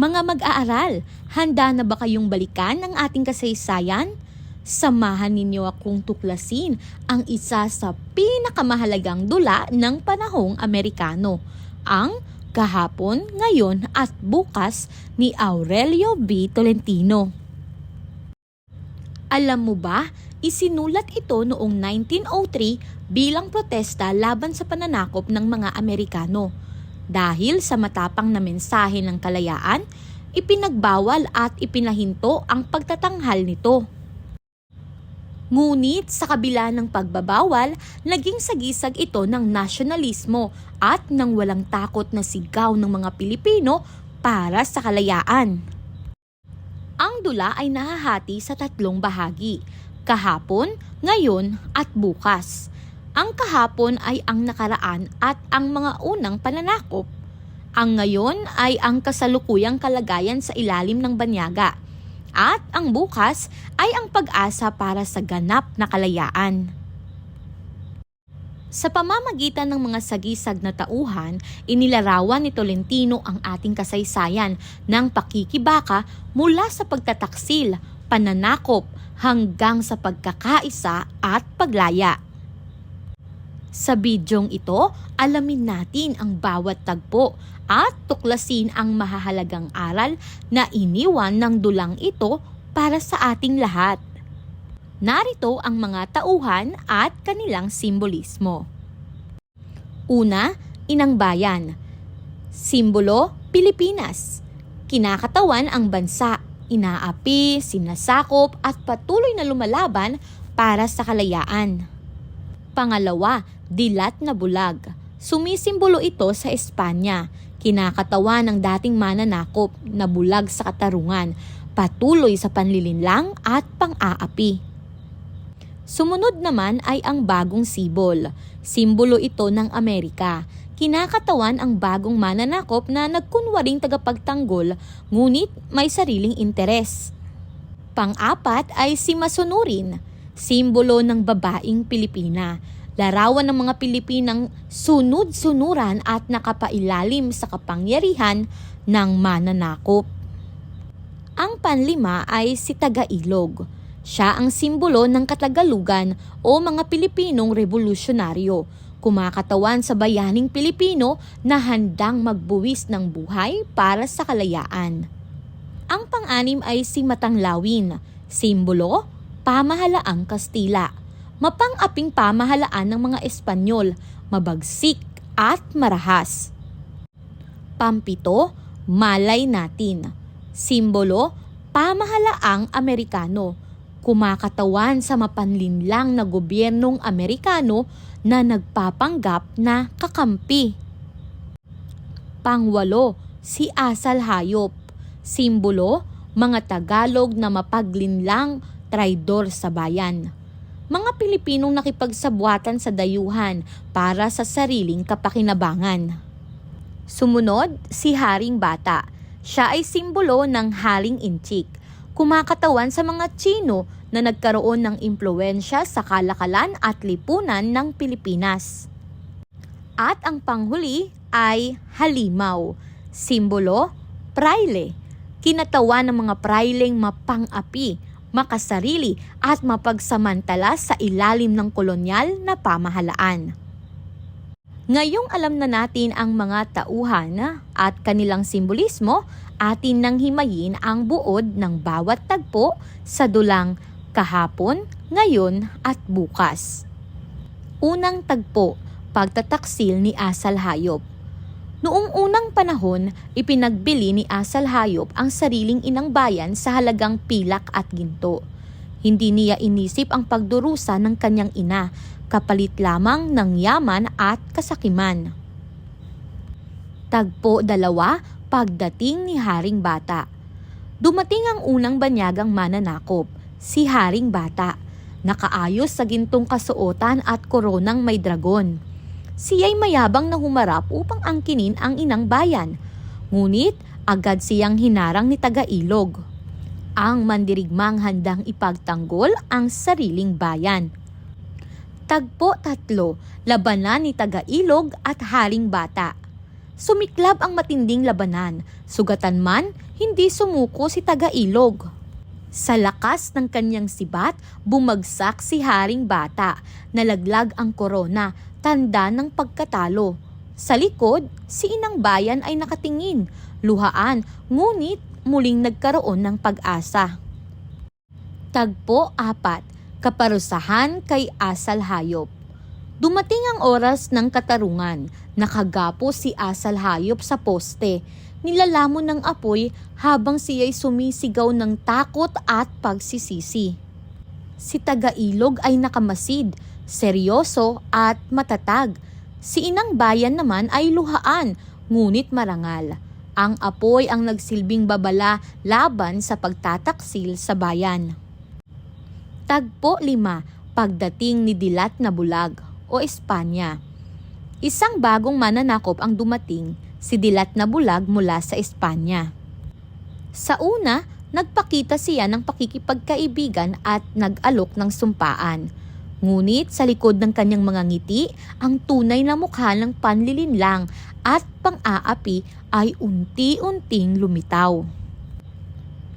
Mga mag-aaral, handa na ba kayong balikan ang ating kasaysayan? Samahan ninyo akong tuklasin ang isa sa pinakamahalagang dula ng panahong Amerikano, ang Kahapon, Ngayon at Bukas ni Aurelio B. Tolentino. Alam mo ba, isinulat ito noong 1903 bilang protesta laban sa pananakop ng mga Amerikano. Dahil sa matapang na mensahe ng kalayaan, ipinagbawal at ipinahinto ang pagtatanghal nito. Ngunit sa kabila ng pagbabawal, naging sagisag ito ng nasyonalismo at ng walang takot na sigaw ng mga Pilipino para sa kalayaan. Ang dula ay nahahati sa tatlong bahagi, kahapon, ngayon at bukas. Ang kahapon ay ang nakaraan at ang mga unang pananakop. Ang ngayon ay ang kasalukuyang kalagayan sa ilalim ng banyaga. At ang bukas ay ang pag-asa para sa ganap na kalayaan. Sa pamamagitan ng mga sagisag na tauhan, inilarawan ni Tolentino ang ating kasaysayan ng pakikibaka mula sa pagtataksil, pananakop, hanggang sa pagkakaisa at paglaya. Sa bidyong ito, alamin natin ang bawat tagpo at tuklasin ang mahahalagang aral na iniwan ng dulang ito para sa ating lahat. Narito ang mga tauhan at kanilang simbolismo. Una, Inang Bayan. Simbolo, Pilipinas. Kinakatawan ang bansa, inaapi, sinasakop at patuloy na lumalaban para sa kalayaan. Pangalawa, Dilat na Bulag. Sumisimbolo ito sa Espanya. Kinakatawan ng dating mananakop na bulag sa katarungan, patuloy sa panlilinlang at pang-aapi. Sumunod naman ay ang bagong sibol. Simbolo ito ng Amerika. Kinakatawan ang bagong mananakop na nagkunwaring tagapagtanggol ngunit may sariling interes. Pang-apat ay si Masunurin, simbolo ng babaeng Pilipina. Larawan ng mga Pilipinang sunod-sunuran at nakapailalim sa kapangyarihan ng mananakop. Ang panlima ay si Tagailog. Siya ang simbolo ng Katagalugan o mga Pilipinong revolusyonaryo, kumakatawan sa bayaning Pilipino na handang magbuwis ng buhay para sa kalayaan. Ang pang-anim ay si Matanglawin, simbolo, pamahalaang Kastila. Mapang-aping pamahalaan ng mga Espanyol, mabagsik at marahas. Pampito, malay natin. Simbolo, pamahalaang Amerikano. Kumakatawan sa mapanlinlang na gobyernong Amerikano na nagpapanggap na kakampi. Pangwalo, si Asal Hayop. Simbolo, mga Tagalog na mapaglinlang traidor sa bayan. Mga Pilipinong nakipagsabwatan sa dayuhan para sa sariling kapakinabangan. Sumunod, si Haring Bata. Siya ay simbolo ng Haring Inchik. Kumakatawan sa mga Tsino na nagkaroon ng impluensya sa kalakalan at lipunan ng Pilipinas. At ang panghuli ay Halimaw, simbolo, praile. Kinatawan ng mga praileng mapang-api, makasarili at mapagsamantala sa ilalim ng kolonyal na pamahalaan. Ngayong alam na natin ang mga tauhan at kanilang simbolismo, atin nang himayin ang buod ng bawat tagpo sa dulang kahapon, ngayon at bukas. Unang tagpo, pagtataksil ni Asal Hayop. Noong unang panahon, ipinagbili ni Asal Hayop ang sariling inang bayan sa halagang pilak at ginto. Hindi niya inisip ang pagdurusa ng kanyang ina, kapalit lamang ng yaman at kasakiman. Tagpo dalawa, pagdating ni Haring Bata. Dumating ang unang banyagang mananakop, si Haring Bata. Nakaayos sa gintong kasuotan at koronang may dragon. Siya'y mayabang na humarap upang angkinin ang inang bayan. Ngunit agad siyang hinarang ni Tagailog. Ang mandirigmang handang ipagtanggol ang sariling bayan. Tagpo tatlo, labanan ni Tagailog at Haring Bata. sumiklab ang matinding labanan. Sugatan man, hindi sumuko si Tagailog. Sa lakas ng kanyang sibat, bumagsak si Haring Bata. Nalaglag ang korona, tanda ng pagkatalo. Sa likod, si Inang Bayan ay nakatingin, luhaan, ngunit muling nagkaroon ng pag-asa. Tagpo 4, kaparusahan kay Asal Hayop. Dumating ang oras ng katarungan. Nakagapo si Asal Hayop sa poste. Nilalamon ng apoy habang siya'y sumisigaw ng takot at pagsisisi. Si Tagailog ay nakamasid, seryoso at matatag. Si Inang Bayan naman ay luhaan, ngunit marangal. Ang apoy ang nagsilbing babala laban sa pagtataksil sa bayan. Tagpo 5, pagdating ni Dilat na Bulag o Espanya. Isang bagong mananakop ang dumating, si Dilat na Bulag mula sa Espanya. Sa una, nagpakita siya ng pakikipagkaibigan at nag-alok ng sumpaan. Ngunit sa likod ng kanyang mga ngiti, ang tunay na mukha ng panlilinlang at pang-aapi ay unti-unting lumitaw.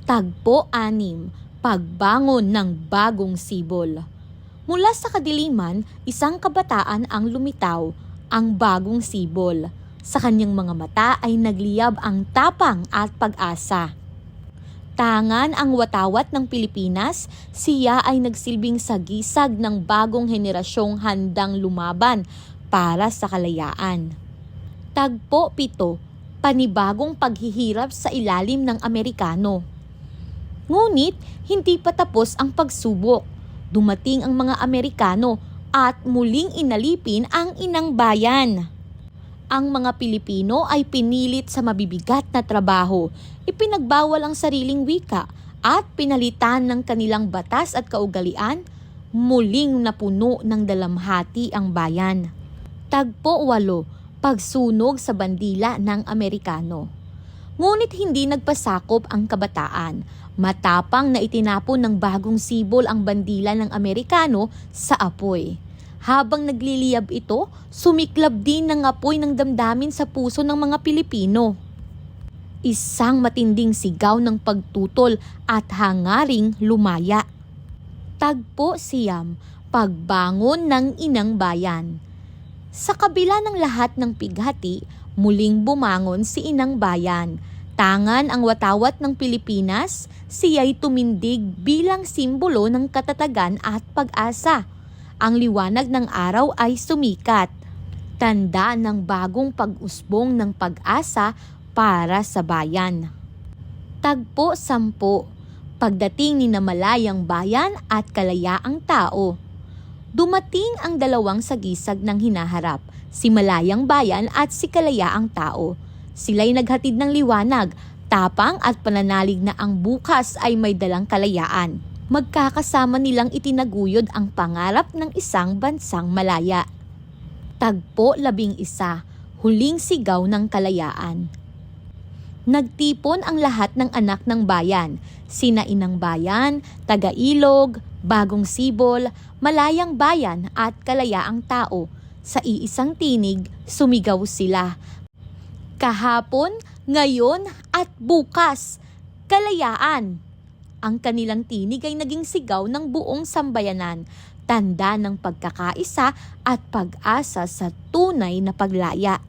Tagpo 6, pagbangon ng bagong sibol. Mula sa kadiliman, isang kabataan ang lumitaw, ang bagong sibol. Sa kanyang mga mata ay nagliyab ang tapang at pag-asa. Tangan ang watawat ng Pilipinas, siya ay nagsilbing sagisag ng bagong henerasyong handang lumaban para sa kalayaan. Tagpo 7, panibagong paghihirap sa ilalim ng Amerikano. Ngunit hindi pa tapos ang pagsubok. Dumating ang mga Amerikano at muling inalipin ang inang bayan. Ang mga Pilipino ay pinilit sa mabibigat na trabaho, ipinagbawal ang sariling wika at pinalitan ng kanilang batas at kaugalian, muling napuno ng dalamhati ang bayan. Tagpo 8, pagsunog sa bandila ng Amerikano. Ngunit hindi nagpasakop ang kabataan. Matapang na itinapon ng bagong sibol ang bandila ng Amerikano sa apoy. Habang nagliliyab ito, sumiklab din ng apoy ng damdamin sa puso ng mga Pilipino. Isang matinding sigaw ng pagtutol at hangaring lumaya. Tagpo siyam, pagbangon ng inang bayan. Sa kabila ng lahat ng pighati, muling bumangon si inang bayan. Tangan ang watawat ng Pilipinas, siya'y tumindig bilang simbolo ng katatagan at pag-asa. Ang liwanag ng araw ay sumikat. Tanda ng bagong pag-usbong ng pag-asa para sa bayan. Tagpo 10. Pagdating ni namalayang bayan at kalayaang tao. Dumating ang dalawang sagisag ng hinaharap, si Malayang Bayan at si Kalayaang Tao. Sila'y naghatid ng liwanag, tapang at pananalig na ang bukas ay may dalang kalayaan. Magkakasama nilang itinaguyod ang pangarap ng isang bansang malaya. Tagpo labing isa, huling sigaw ng kalayaan. Nagtipon ang lahat ng anak ng bayan, sina Inang Bayan, Taga-Ilog, Bagong Sibol, Malayang Bayan at Kalayaang Tao. Sa iisang tinig, sumigaw sila. Kahapon, ngayon at bukas, kalayaan. Ang kanilang tinig ay naging sigaw ng buong sambayanan, tanda ng pagkakaisa at pag-asa sa tunay na paglaya.